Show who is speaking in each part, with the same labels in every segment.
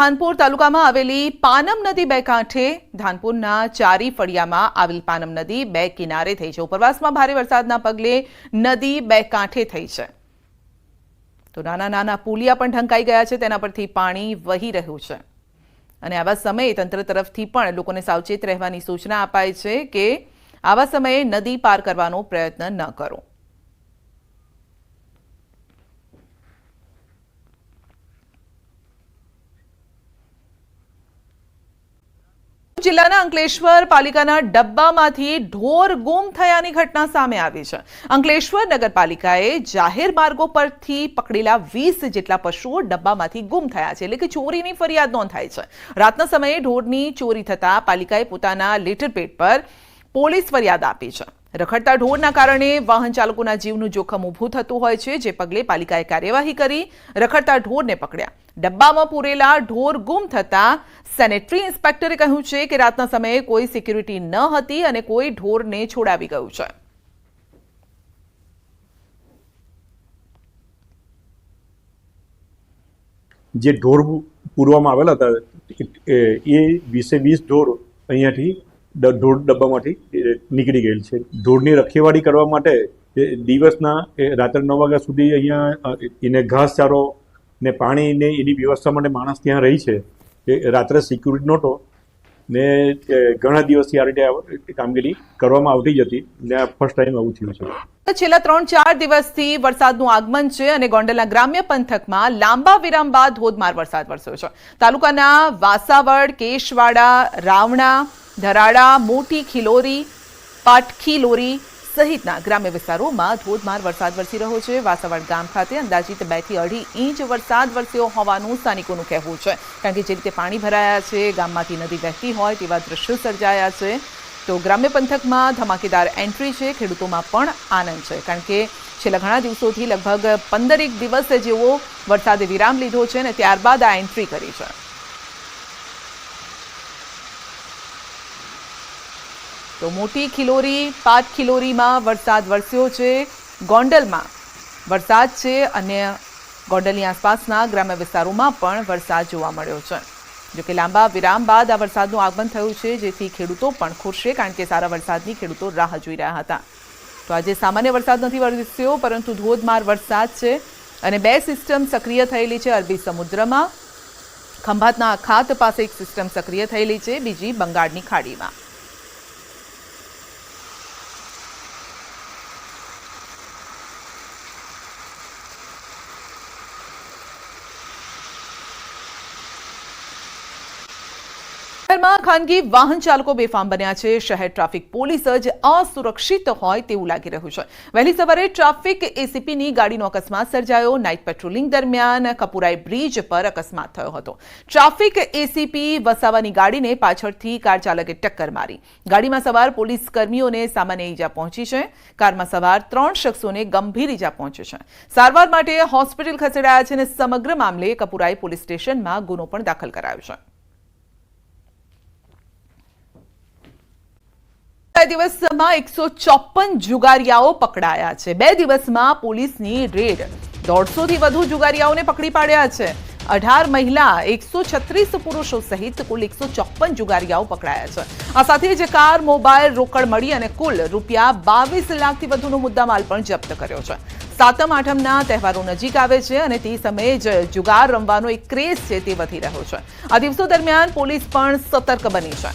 Speaker 1: ધાનપુર તાલુકામાં આવેલી પાનમ નદી બે કાંઠે, ધાનપુરના ચારી ફળિયામાં આવેલ પાનમ નદી બે કિનારે થઈ છે. ઉપરવાસમાં ભારે વરસાદના પગલે નદી બે કાંઠે થઈ છે. તો નાના નાના પુલિયા પણ ઢંકાઈ ગયા છે, તેના પરથી પાણી વહી રહ્યું છે. અને આવા સમયે તંત્ર તરફથી પણ લોકોને સાવચેત રહેવાની સૂચના અપાય છે કે આવા સમયે નદી પાર કરવાનો પ્રયત્ન ન કરો. જિલ્લાના અંકલેશ્વર પાલિકાના ડબ્બામાંથી ઢોર ગુમ થયાની ઘટના સામે આવી છે. અંકલેશ્વર નગરપાલિકાએ જાહેર માર્ગો પરથી પકડેલા વીસ જેટલા પશુઓ ડબ્બામાંથી ગુમ થયા છે. એટલે કે ચોરીની ફરિયાદ નોંધાઈ છે. રાતના સમયે ઢોરની ચોરી થતા પાલિકાએ પોતાના લેટર પેડ પર પોલીસ ફરિયાદ આપી છે. રખડતા ઢોરના કારણે વાહન ચાલકોના જીવનું જોખમ ઊભું થતું હોય છે, જે પગલે પાલિકાએ કાર્યવાહી કરી રખડતા ઢોરને પકડ્યા. ડબ્બામાં પૂરેલા ઢોર ગુમ થતા સેનેટરી ઇન્સ્પેક્ટરે કહ્યું છે કે રાતના સમયે કોઈ સિક્યુરિટી ન હતી અને કોઈ ઢોરને છોડાવી ગયું છે.
Speaker 2: જે ઢોર પૂરવામાં આવેલા હતા, એ- વીસે વીસ ઢોર અહીંયાથી ઢોર ડબ્બામાંથી નીકળી ગયેલ છે. ઢોરની રખેવાળી કરવા માટે દિવસના રાત્રે નવ વાગ્યા સુધી અહીંયા એને ઘાસચારો ને પાણીને એની વ્યવસ્થા માટે માણસ ત્યાં રહી છે. એ રાત્રે સિક્યુરિટી નહોતો. ને ઘણા દિવસથી આ રીતે કામગીરી કરવામાં આવતી જ હતી. ને ફર્સ્ટ ટાઈમ આવું થયું છે.
Speaker 1: છેલ્લા ત્રણ ચાર દિવસથી વરસાદનું આગમન છે અને ગોંડલના ગ્રામ્ય પંથકમાં લાંબા વિરામ બાદ ધોધમાર વરસાદ વરસ્યો છે. તાલુકાના વાસાવડ, કેશવાડા, રાવણા, ધરાડા, મોટી ખિલોરી પાટખીલોરી સહિતના ગ્રામ્ય વિસ્તારોમાં ધોધમાર વરસાદ વરસી રહ્યો છે. વાસાવડ ગામ ખાતે અંદાજિત બેથી અઢી ઇંચ વરસાદ વરસ્યો હોવાનું સ્થાનિકોનું કહેવું છે. કારણ કે જે રીતે પાણી ભરાયા છે, ગામમાંથી નદી વહેતી હોય તેવા દ્રશ્યો સર્જાયા છે. તો ગ્રામ્ય પંથકમાં ધમાકેદાર એન્ટ્રી છે, ખેડૂતોમાં પણ આનંદ છે. કારણ કે છેલ્લા ઘણા દિવસોથી લગભગ પંદરેક દિવસ જેવો વરસાદે વિરામ લીધો છે અને ત્યારબાદ આ એન્ટ્રી કરી છે. તો મોટી ખિલોરી પાટ ખિલોરીમાં વરસાદ વરસ્યો છે. ગોંડલમાં વરસાદ છે અને ગોંડલની આસપાસના ગ્રામ્ય વિસ્તારોમાં પણ વરસાદ જોવા મળ્યો છે. જોકે લાંબા વિરામ બાદ આ વરસાદનું આગમન થયું છે, જેથી ખેડૂતો પણ ખુશ છે કારણ કે સારા વરસાદની ખેડૂતો રાહ જોઈ રહ્યા હતા. તો આજે સામાન્ય વરસાદ નથી વરસ્યો, પરંતુ ધોધમાર વરસાદ છે અને બે સિસ્ટમ સક્રિય થયેલી છે અરબી સમુદ્રમાં. ખંભાતના અખાત પાસે એક સિસ્ટમ સક્રિય થયેલી છે, બીજી બંગાળની ખાડીમાં. શહેરમાં ખાનગી વાહન ચાલકો બેફામ બન્યા છે. શહેર ટ્રાફિક પોલીસ જ અસુરક્ષિત હોય તેવું લાગી રહ્યું છે. વહેલી સવારે ટ્રાફિક એસીપીની ગાડીનો અકસ્માત સર્જાયો. નાઇટ પેટ્રોલિંગ દરમિયાન કપુરાઈ બ્રિજ પર અકસ્માત થયો હતો. ટ્રાફિક એસીપી વસાવાની ગાડીને પાછળથી કાર ચાલકે ટક્કર મારી. ગાડીમાં સવાર પોલીસ કર્મીઓને સામાન્ય ઈજા પહોંચી છે. કારમાં સવાર ત્રણ શખ્સોને ગંભીર ઈજા પહોંચી છે. સારવાર માટે હોસ્પિટલ ખસેડાયા છે અને સમગ્ર મામલે કપુરાઈ પોલીસ સ્ટેશનમાં ગુનો પણ દાખલ કરાયો છે. બે દિવસમાં એકસો ચોપન જુગારિયાઓ પકડાયા છે. બે દિવસમાં પોલીસની રેડ. દોઢસોથી વધુ જુગારિયાઓને પકડી પાડ્યા છે. અઢાર મહિલા, એકસો છત્રીસ પુરુષો સહિત કુલ એકસો ચોપન જુગારિયાઓ પકડાયા છે. આ સાથે જ કાર, મોબાઈલ રોકડ મળી અને કુલ રૂપિયા બાવીસ લાખથી વધુનો મુદ્દામાલ પણ જપ્ત કર્યો છે. સાતમ, આઠમના તહેવારો નજીક આવે છે અને તે સમયે જ જુગાર રમવાનો એક ક્રેઝ છે તે વધી રહ્યો છે. આ દિવસો દરમિયાન પોલીસ પણ સતર્ક બની છે.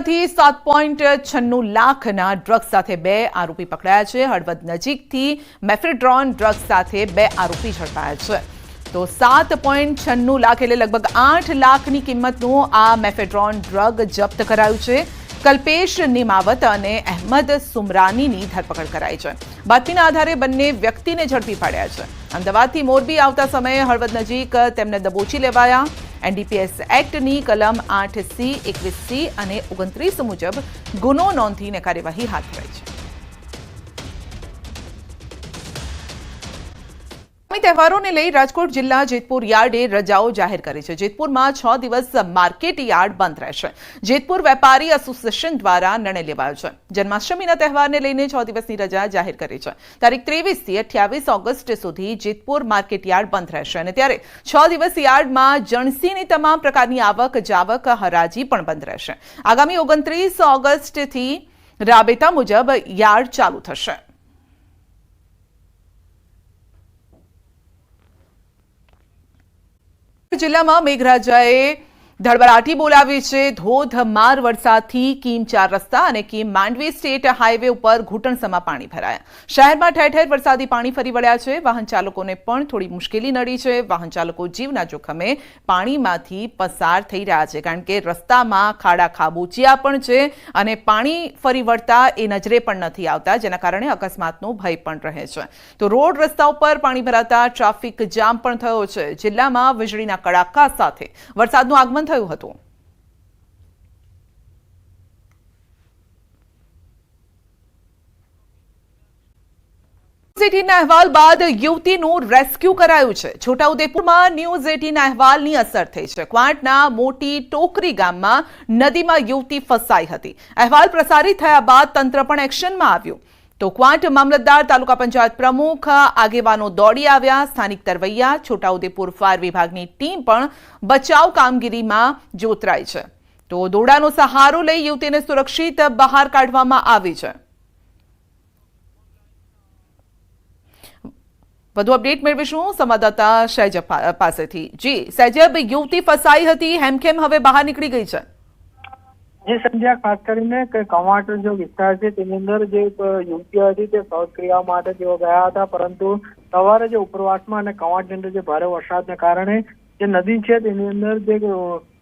Speaker 1: થી સાત પોઈન્ટ છન્નું લાખના ડ્રગ્સ સાથે બે આરોપી પકડાયા છે. હળવદ નજીકથી મેફ્રેડ્રોન ડ્રગ્સ સાથે બે આરોપી ઝડપાયા છે. તો સાત પોઈન્ટ છન્નું લાખ એટલે લગભગ આઠ લાખની કિંમતનું આ મેફેડ્રોન ડ્રગ જપ્ત કરાયું છે. કલ્પેશ નિમાવત અને અહેમદ સુમરાનીની ધરપકડ કરાઈ છે. બાતમીના આધારે બંને વ્યક્તિને ઝડપી પાડ્યા છે. અમદાવાદથી મોરબી આવતા સમયે હળવદ નજીક તેમને દબોચી લેવાયા. એનડીપીએસ એક્ટની કલમ આઠ સી, એકવીસ સી અને ઓગણત્રીસ મુજબ ગુનો નોંધીને કાર્યવાહી હાથ ધરાઈ છે. તહેવારોને લઈ રાજકોટ જિલ્લા જેતપુર યાર્ડે રજાઓ જાહેર કરી છે. જેતપુરમાં છ દિવસ માર્કેટ યાર્ડ બંધ રહેશે. જેતપુર વેપારી એસોસિએશન દ્વારા નિર્ણય લેવાયો છે. જન્માષ્ટમીના તહેવારને લઈને છ દિવસની રજા જાહેર કરી છે. તારીખ ત્રેવીસથી અઠ્યાવીસ ઓગસ્ટ સુધી જેતપુર માર્કેટ યાર્ડ બંધ રહેશે અને ત્યારે છ દિવસ યાર્ડમાં જણસીની તમામ પ્રકારની આવક, જાવક, હરાજી પણ બંધ રહેશે. આગામી ઓગણત્રીસ ઓગસ્ટથી રાબેતા મુજબ યાર્ડ ચાલુ થશે. જિલ્લામાં મેઘરાજાએ ધડબડાટી બોલાવી છે. ધોધમાર વરસાદથી કીમ રસ્તા અને કીમ માંડવી સ્ટેટ હાઈવે ઉપર ઘૂંટણસમાં પાણી ભરાયા. શહેરમાં ઠેર ઠેર વરસાદી પાણી ફરી વળ્યા છે. વાહન ચાલકોને પણ થોડી મુશ્કેલી નડી છે. વાહન ચાલકો જીવના જોખમે પાણીમાંથી પસાર થઈ રહ્યા છે. કારણ કે રસ્તામાં ખાડા ખાબોચિયા પણ છે અને પાણી ફરી વળતા એ નજરે પણ નથી આવતા, જેના કારણે અકસ્માતનો ભય પણ રહે છે. તો રોડ રસ્તા ઉપર પાણી ભરાતા ટ્રાફિક જામ પણ થયો છે. જિલ્લામાં વીજળીના કડાકા સાથે વરસાદનું આગમન થયું હતું અહેવાલ બાદ યુવતીનું રેસ્ક્યુ કરાયું છે. છોટાઉદેપુરમાં ન્યૂઝ એટીનના અહેવાલની અસર થઈ છે. ક્વાંટના મોટી ટોકરી ગામમાં નદીમાં યુવતી ફસાઈ હતી. અહેવાલ પ્રસારિત થયા બાદ તંત્ર પણ એક્શનમાં આવ્યું. તો ક્વાંટ મામલતદાર તાલુકા પંચાયત પ્રમુખ આગેવાનો દોડી આવ્યા. સ્થાનિક તરવૈયા, છોટાઉદેપુર ફાયર વિભાગની ટીમ પણ બચાવ કામગીરીમાં જોતરાઈ છે. તો દોડાનો સહારો લઈ યુવતીને સુરક્ષિત બહાર કાઢવામાં આવી છે. વધુ અપડેટ મેળવીશું સંવાદદાતા સૈજબ પાસેથી. જી સૈજબ યુવતી ફસાઈ હતી, હેમખેમ હવે બહાર નીકળી ગઈ છે.
Speaker 3: જે સંધ્યા ખાસ કરીને કવાંટ જે વિસ્તાર છે, તેની અંદર જે યુવતીઓ યુવતી હતી, તે શૌચ ક્રિયા માટે તેઓ ગયા હતા. પરંતુ સવારે જે ઉપરવાસમાં અને કવાંટની અંદર જે ભારે વરસાદને કારણે જે નદી છે, તેની અંદર જે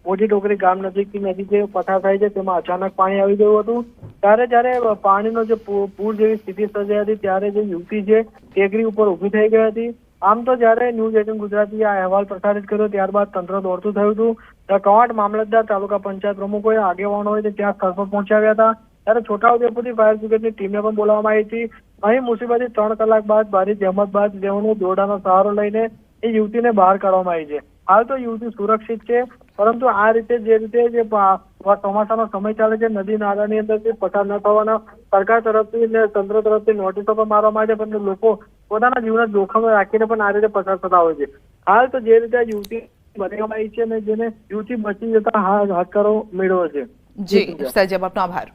Speaker 3: મોટી ટોકરી ગામ નજીકની નદી જે પસાર થાય છે, તેમાં અચાનક પાણી આવી ગયું હતું. ત્યારે જ્યારે પાણીનો જે પૂર જેવી સ્થિતિ સર્જાઈ હતી, ત્યારે જે યુવતી છે ટેકરી ઉપર ઊભી થઈ ગઈ હતી. આમ તો જ્યારે ન્યૂઝ એટીન ગુજરાતી આ અહેવાલ પ્રસારિત કર્યો, ત્યારબાદ તંત્ર દોડતું થયું હતું. કવાંટ મામલતદાર તાલુકા પંચાયત પ્રમુખોએ આગેવાનોએ ત્યાં સ્થળ પર પહોંચાવ્યા હતા. ત્યારે છોટાઉદેપુરથી ફાયર બ્રિગેડની ટીમને પણ બોલાવવામાં આવી હતી. અહીં મુસીબતથી ત્રણ કલાક બાદ ભારે જહેમત બાદ તેઓને દોરડાનો સહારો લઈને એ યુવતીને બહાર કાઢવામાં આવી છે. હાલ તો યુવતી સુરક્ષિત છે, પરંતુ આ રીતે જે રીતે જે ચોમાસાનો સમય ચાલે છે, નદી નાળાની અંદર જે પસાર ન થવાના, સરકાર તરફથી ને તંત્ર તરફથી નોટિસો પણ મારવામાં આવે છે, પરંતુ લોકો પોતાના જીવનના જોખમ રાખીને પણ આ રીતે પસાર થતા હોય છે. હાલ તો જે રીતે યુવતી આવી છે અને જેને જીવથી બચી જતા હાથકારો મેળવ્યો છે.
Speaker 1: જી સાહેબ આપનો આભાર.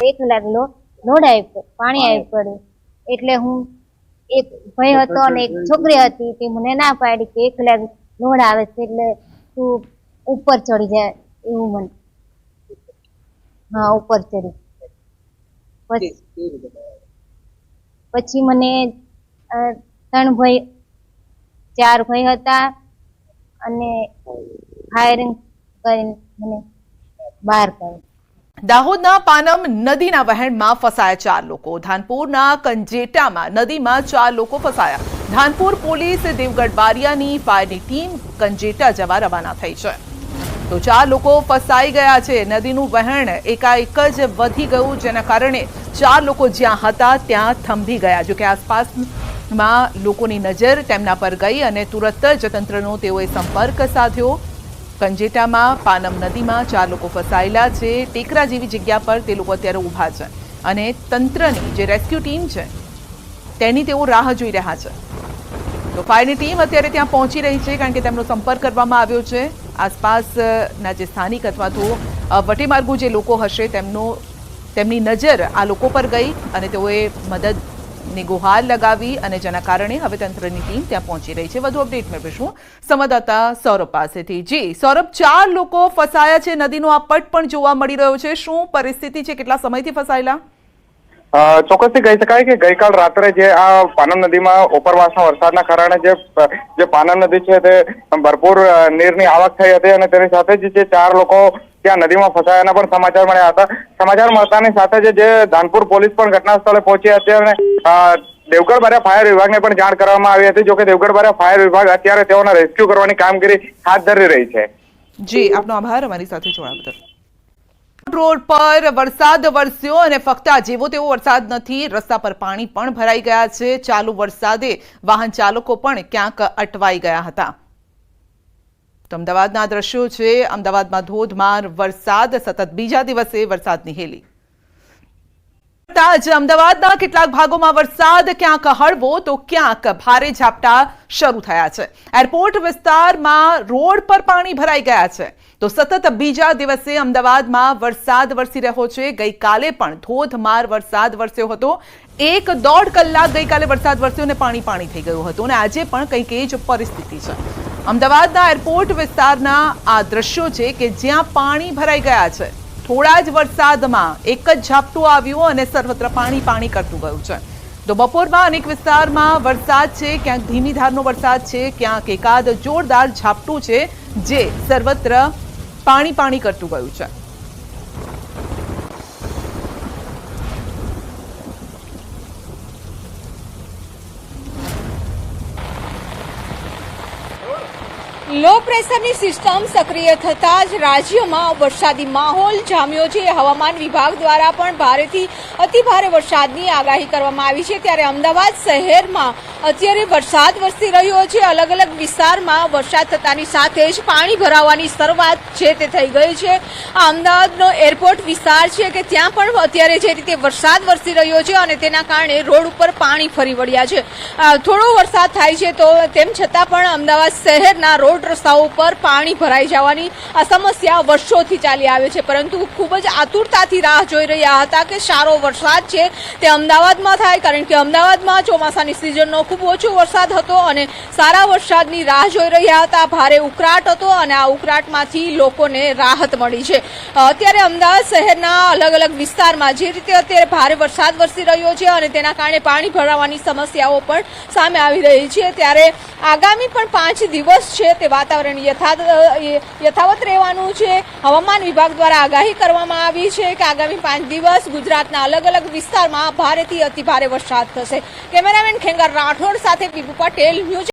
Speaker 4: એક કલાક લો લોડ આવી પ- પાણી આવી પડ્યું. એટલે હું એક ભાઈ હતો અને એક છોકરી હતી તે મને ના પાડી કે એક કલાક લોડ આવે છે એટલે તું ઉપર ચડી જાય એવું મને. હા ઉપર ચડી. પછી મને ત્રણ ભાઈ ચાર ભાઈ હતા અને ફાયરિંગ કરીને મને બહાર કાઢ્યો.
Speaker 1: દાહોદના પાનમ નદીના વહેણમાં ફસાયા ચાર લોકો. ધાનપુરના કંજેટામાં નદીમાં ચાર લોકો ફસાયા. ધાનપુર પોલીસ દેવગઢ બારિયાની ફાયરની ટીમ કંજેટા જવા રવાના થઈ છે. તો ચાર લોકો ફસાઈ ગયા છે. નદીનું વહેણ એકાએક જ વધી ગયું, જેના કારણે ચાર લોકો જ્યાં હતા ત્યાં થંભી ગયા. જોકે આસપાસમાં લોકોની નજર તેમના પર ગઈ અને તુરત જ તંત્રનો તેઓએ સંપર્ક સાધ્યો. કંજેટામાં, પાનમ નદીમાં ચાર લોકો ફસાયેલા છે. ટેકરા જેવી જગ્યા પર તે લોકો અત્યારે ઊભા છે અને તંત્રની જે રેસ્ક્યુ ટીમ છે, તેની તેઓ રાહ જોઈ રહ્યા છે. તો ફાયરની ટીમ અત્યારે ત્યાં પહોંચી રહી છે કારણ કે તેમનો સંપર્ક કરવામાં આવ્યો છે. આસપાસના જે સ્થાનિક અથવા તો વટેમાર્ગુ જે લોકો હશે તેમનો, તેમની નજર આ લોકો પર ગઈ અને તેઓએ મદદની ગુહાર લગાવી અને જેના કારણે હવે તંત્રની ટીમ ત્યાં પહોંચી રહી છે. વધુ અપડેટ મેળવીશું સંવાદદાતા સૌરભ પાસેથી. જી, સૌરભ, ચાર લોકો ફસાયા છે. નદીનો આ પટ પણ જોવા મળી રહ્યો છે. શું પરિસ્થિતિ છે? કેટલા સમયથી ફસાયેલા?
Speaker 5: ચોક્કસથી કહી શકાય કે ગઈકાલ રાત્રે જે આ પાનમ નદીમાં ઉપરવાસના વરસાદના કારણે જે જે પાનમ નદી છે તે ભરપૂર નીરની આવક થઈ હતી અને તેની સાથે જ જે ચાર લોકો ત્યાં નદીમાં ફસાયાના પણ સમાચાર મળ્યા હતા. સમાચાર મળતાની સાથે જ જે ધાનપુર પોલીસ પણ ઘટના સ્થળે પહોંચી હતી અને દેવગઢ બારા ફાયર વિભાગને પણ જાણ કરવામાં આવી હતી જોકે દેવગઢ બારે ફાયર વિભાગ અત્યારે તેઓના રેસ્ક્યુ કરવાની કામગીરી હાથ ધરી રહી છે.
Speaker 1: જી, આપનો આભાર, અમારી સાથે જોડાવા બદલ. રોડ પર વરસાદ વરસ્યો અને ફક્ત જેવો તેવો વરસાદ નથી, રસ્તા પર પાણી પણ ભરાઈ ગયા છે. ચાલુ વરસાદે વાહન ચાલકો પણ ક્યાંક અટવાઈ ગયા હતા. તો અમદાવાદના દ્રશ્યો છે. અમદાવાદમાં ધોધમાર વરસાદ, સતત બીજા દિવસે વરસાદની હેલી. અમદાવાદના કેટલાક ભાગોમાં વરસાદ ક્યાંક હળવો તો ક્યાંક ભારે ઝાપટા શરૂ થયા છે. એરપોર્ટ વિસ્તારમાં રોડ પર પાણી ભરાઈ ગયા છે. તો સતત બીજા દિવસે અમદાવાદમાં વરસાદ વરસી રહ્યો છે. ગઈકાલે પણ ધોધમાર વરસાદ વરસ્યો હતો. એક દોઢ કલાક ગઈકાલે વરસાદ વરસ્યો અને પાણી પાણી થઈ ગયું હતું. અને આજે પણ કંઈક એ જ પરિસ્થિતિ છે. અમદાવાદના એરપોર્ટ વિસ્તારના આ દ્રશ્યો છે કે જ્યાં પાણી ભરાઈ ગયા છે. થોડા જ વરસાદમાં એક જ ઝાપટું આવ્યું અને સર્વત્ર પાણી પાણી કરતું ગયું છે. તો બપોરમાં અનેક વિસ્તારમાં વરસાદ છે, ક્યાંક ધીમી ધારનો વરસાદ છે, ક્યાંક એકાદ જોરદાર ઝાપટું છે જે સર્વત્ર પાણી પાણી કરતું ગયું છે.
Speaker 6: લો પ્રેશરની સિસ્ટમ સક્રિય થતા જ રાજ્યમાં વરસાદી માહોલ જામ્યો છે. હવામાન વિભાગ દ્વારા પણ ભારેથી અતિ ભારે વરસાદની આગાહી કરવામાં આવી છે. ત્યારે અમદાવાદ શહેરમાં અત્યારે વરસાદ વરસી રહ્યો છે. અલગ અલગ વિસ્તારમાં વરસાદ થતાની સાથે જ પાણી ભરાવાની શરૂઆત છે તે થઈ ગઈ છે. આ અમદાવાદનો એરપોર્ટ વિસ્તાર છે કે ત્યાં પણ અત્યારે જે રીતે વરસાદ વરસી રહ્યો છે અને તેના કારણે રોડ ઉપર પાણી ફરી વળ્યા છે. થોડો વરસાદ થાય છે તો તેમ છતાં પણ અમદાવાદ શહેરના રોડ રસ્તાઓ ઉપર પાણી ભરાઈ જવાની આ સમસ્યા વર્ષોથી ચાલી આવે છે. પરંતુ ખૂબ જ આતુરતાથી રાહ જોઈ રહ્યા હતા કે સારો વરસાદ છે તે અમદાવાદમાં થાય, કારણ કે અમદાવાદમાં ચોમાસાની સિઝનનો ખૂબ ઓછો વરસાદ હતો અને સારા વરસાદની રાહ જોઈ રહ્યા હતા. ભારે ઉકળાટ હતો અને આ ઉકળાટમાંથી લોકોને રાહત મળી છે. અત્યારે અમદાવાદ શહેરના અલગ અલગ વિસ્તારમાં જે રીતે અત્યારે ભારે વરસાદ વરસી રહ્યો છે અને તેના કારણે પાણી ભરાવાની સમસ્યાઓ પણ સામે આવી રહી છે. ત્યારે આગામી પણ પાંચ દિવસ છે તે વાતાવરણ યથાવત રહેવાનું છે. હવામાન વિભાગ દ્વારા આગાહી કરવામાં આવી છે કે આગામી પાંચ દિવસ ગુજરાતના અલગ અલગ વિસ્તારમાં ભારેથી અતિ ભારે વરસાદ થશે. કેમેરામેન ખેંગાર રાઠોડ સાથે પીપુ પટેલ, ન્યૂઝ